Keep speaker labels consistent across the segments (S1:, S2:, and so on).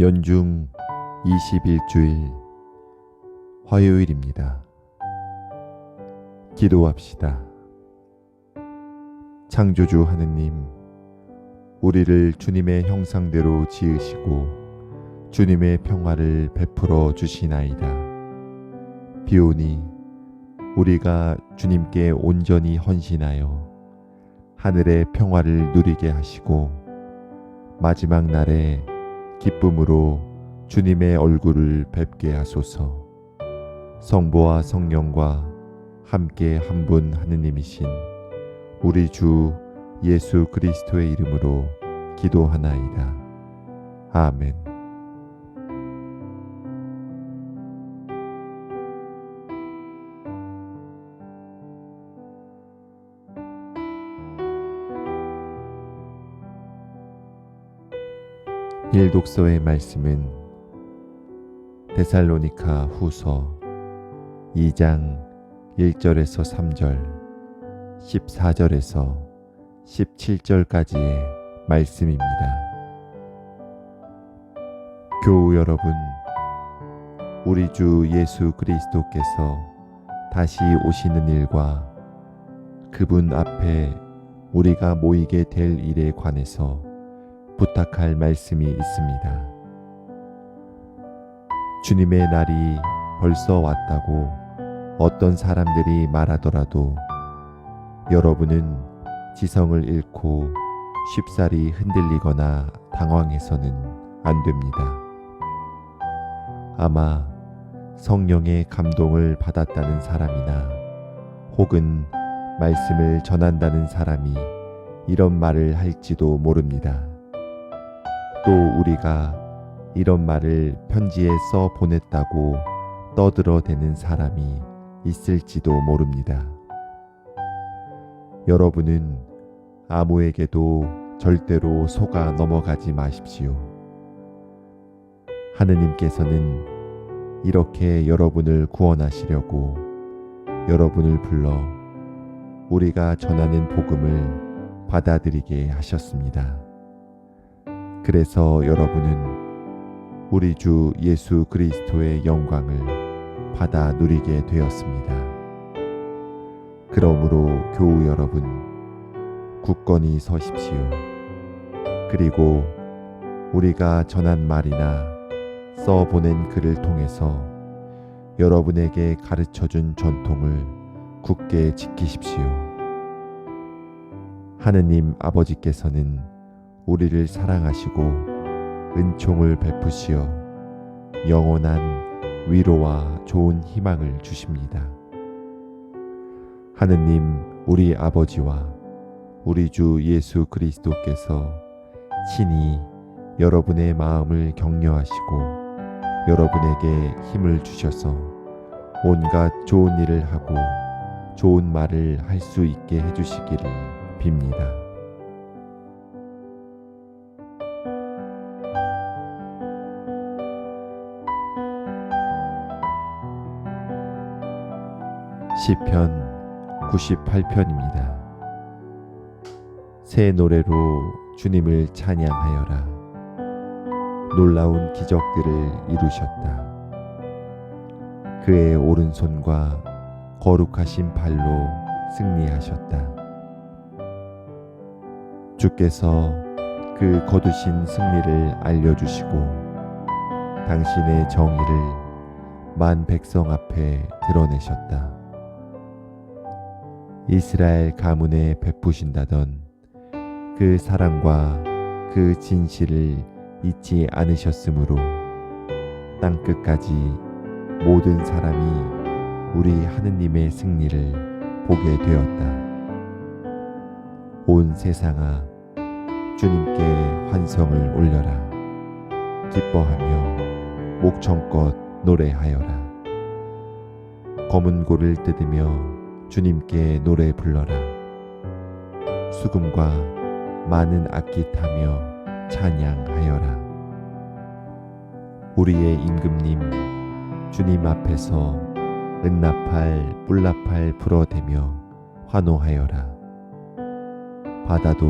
S1: 연중 21주일 화요일입니다. 기도합시다. 창조주 하느님, 우리를 주님의 형상대로 지으시고 주님의 평화를 베풀어 주시나이다. 비오니 우리가 주님께 온전히 헌신하여 하늘의 평화를 누리게 하시고 마지막 날에 기쁨으로 주님의 얼굴을 뵙게 하소서. 성부와 성령과 함께 한 분 하느님이신 우리 주 예수 그리스도의 이름으로 기도하나이다. 아멘. 일독서의 말씀은 데살로니카 후서 2장 1절에서 3절, 14절에서 17절까지의 말씀입니다. 교우 여러분, 우리 주 예수 그리스도께서 다시 오시는 일과 그분 앞에 우리가 모이게 될 일에 관해서 부탁할 말씀이 있습니다. 주님의 날이 벌써 왔다고 어떤 사람들이 말하더라도 여러분은 지성을 잃고 쉽사리 흔들리거나 당황해서는 안 됩니다. 아마 성령의 감동을 받았다는 사람이나 혹은 말씀을 전한다는 사람이 이런 말을 할지도 모릅니다. 또 우리가 이런 말을 편지에 써 보냈다고 떠들어대는 사람이 있을지도 모릅니다. 여러분은 아무에게도 절대로 속아 넘어가지 마십시오. 하느님께서는 이렇게 여러분을 구원하시려고 여러분을 불러 우리가 전하는 복음을 받아들이게 하셨습니다. 그래서 여러분은 우리 주 예수 그리스도의 영광을 받아 누리게 되었습니다. 그러므로 교우 여러분, 굳건히 서십시오. 그리고 우리가 전한 말이나 써 보낸 글을 통해서 여러분에게 가르쳐 준 전통을 굳게 지키십시오. 하느님 아버지께서는 우리를 사랑하시고 은총을 베푸시어 영원한 위로와 좋은 희망을 주십니다. 하느님 우리 아버지와 우리 주 예수 그리스도께서 친히 여러분의 마음을 격려하시고 여러분에게 힘을 주셔서 온갖 좋은 일을 하고 좋은 말을 할 수 있게 해주시기를 빕니다. 시편 98편입니다. 새 노래로 주님을 찬양하여라. 놀라운 기적들을 이루셨다. 그의 오른손과 거룩하신 발로 승리하셨다. 주께서 그 거두신 승리를 알려주시고 당신의 정의를 만 백성 앞에 드러내셨다. 이스라엘 가문에 베푸신다던 그 사랑과 그 진실을 잊지 않으셨으므로 땅 끝까지 모든 사람이 우리 하느님의 승리를 보게 되었다. 온 세상아 주님께 환성을 올려라. 기뻐하며 목청껏 노래하여라. 검은 고를 뜯으며 주님께 노래 불러라. 수금과 많은 악기 타며 찬양하여라. 우리의 임금님, 주님 앞에서 은나팔, 뿔나팔 불어대며 환호하여라. 바다도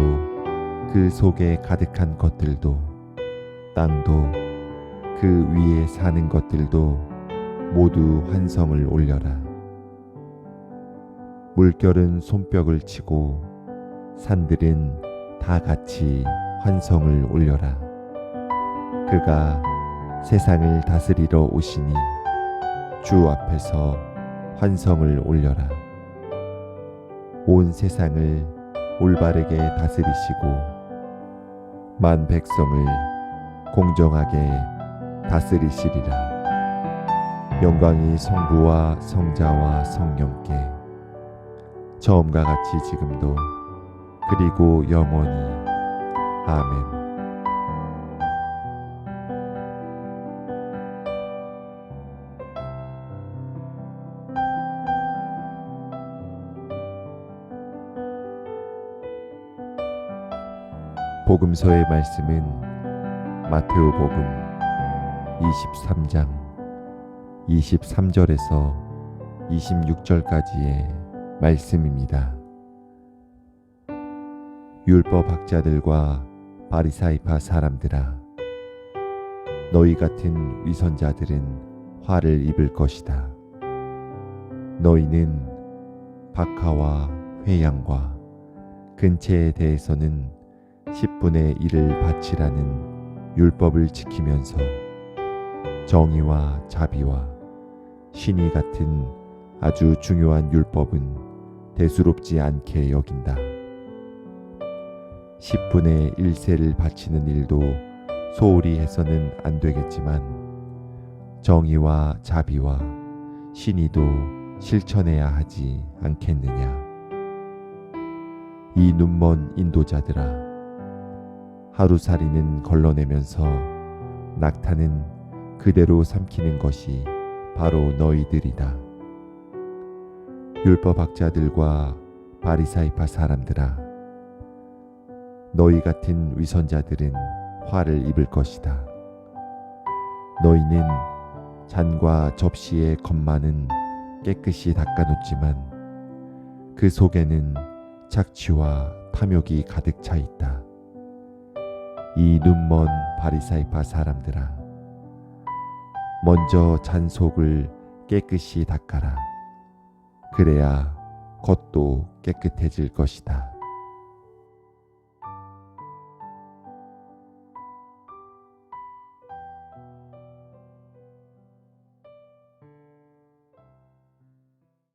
S1: 그 속에 가득한 것들도 땅도 그 위에 사는 것들도 모두 환성을 올려라. 물결은 손뼉을 치고 산들은 다 같이 환성을 올려라. 그가 세상을 다스리러 오시니 주 앞에서 환성을 올려라. 온 세상을 올바르게 다스리시고 만 백성을 공정하게 다스리시리라. 영광이 성부와 성자와 성령께 처음과 같이 지금도 그리고 영원히 아멘. 복음서의 말씀은 마테오복음 23장 23절에서 26절까지의 말씀입니다. 율법 학자들과 바리사이파 사람들아 너희 같은 위선자들은 화를 입을 것이다. 너희는 박하와 회양과 근체에 대해서는 10분의 1을 바치라는 율법을 지키면서 정의와 자비와 신이 같은 아주 중요한 율법은 대수롭지 않게 여긴다. 10분의 1세를 바치는 일도 소홀히 해서는 안 되겠지만 정의와 자비와 신의도 실천해야 하지 않겠느냐. 이 눈먼 인도자들아, 하루살이는 걸러내면서 낙타는 그대로 삼키는 것이 바로 너희들이다. 율법학자들과 바리사이파 사람들아, 너희 같은 위선자들은 화를 입을 것이다. 너희는 잔과 접시의 겉만은 깨끗이 닦아놓지만 그 속에는 착취와 탐욕이 가득 차 있다. 이 눈먼 바리사이파 사람들아, 먼저 잔 속을 깨끗이 닦아라. 그래야 겉도 깨끗해질 것이다.